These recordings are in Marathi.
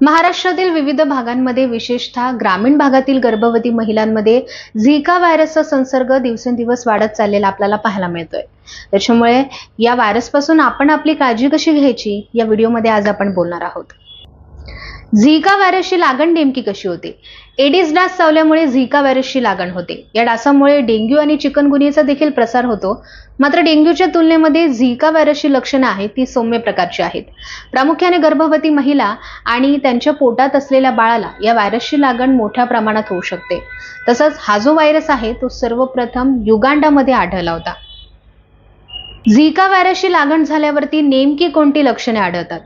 महाराष्ट्रातील विविध भागांमध्ये विशेषतः ग्रामीण भागातील गर्भवती महिलांमध्ये झिका व्हायरसचा संसर्ग दिवसेंदिवस वाढत चाललेला आपल्याला पाहायला मिळतोय. त्याच्यामुळे या व्हायरसपासून आपण आपली काळजी कशी घ्यायची? या व्हिडिओमध्ये आज आपण बोलणार आहोत. झिका व्हायरसची लागण नेमकी कशी होते? एडिस डास चावल्यामुळे झिका व्हायरसची लागण होते. या डासामुळे डेंग्यू आणि चिकनगुनियाचा देखील प्रसार होतो. मात्र डेंग्यूच्या तुलनेमध्ये झिका व्हायरसची लक्षणं आहेत ती सौम्य प्रकारची आहेत. प्रामुख्याने गर्भवती महिला आणि त्यांच्या पोटात असलेल्या बाळाला या व्हायरसची लागण मोठ्या प्रमाणात होऊ शकते. तसंच हा जो व्हायरस आहे तो सर्वप्रथम युगांडामध्ये आढळला होता. झिका व्हायरसची लागण झाल्यावरती नेमकी कोणती लक्षणे आढळतात?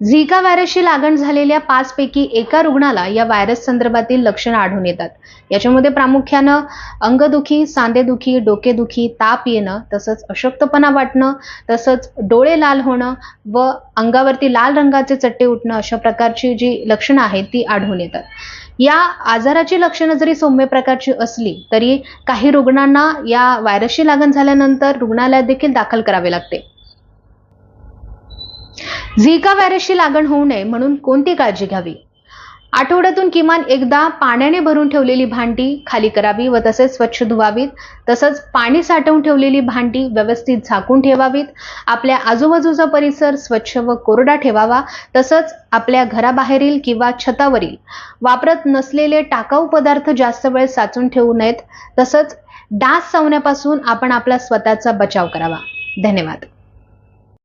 झिका व्हायरसची लागण झालेल्या पाचपैकी एका रुग्णाला या व्हायरस संदर्भातील लक्षणं आढळून येतात. याच्यामध्ये प्रामुख्यानं अंगदुखी सांधेदुखी डोकेदुखी ताप येणं तसंच अशक्तपणा वाटणं तसंच डोळे लाल होणं व अंगावरती लाल रंगाचे चट्टे उठणं अशा प्रकारची जी लक्षणं आहेत ती आढळून येतात. या आजाराची लक्षणं जरी सौम्य प्रकारची असली तरी काही रुग्णांना या व्हायरसची लागण झाल्यानंतर रुग्णालयात देखील दाखल करावे लागते. झिका व्हायरसची लागण होऊ नये म्हणून कोणती काळजी घ्यावी? आठवड्यातून किमान एकदा पाण्याने भरून ठेवलेली भांडी खाली करावी व तसेच स्वच्छ धुवावीत तसंच पाणी साठवून ठेवलेली भांडी व्यवस्थित झाकून ठेवावीत. आपल्या आजूबाजूचा परिसर स्वच्छ व कोरडा ठेवावा तसंच आपल्या घराबाहेरील किंवा छतावरील वापरत नसलेले टाकाऊ पदार्थ जास्त वेळ साचून ठेवू नयेत. तसंच डास चावण्यापासून आपण आपला स्वतःचा बचाव करावा. धन्यवाद.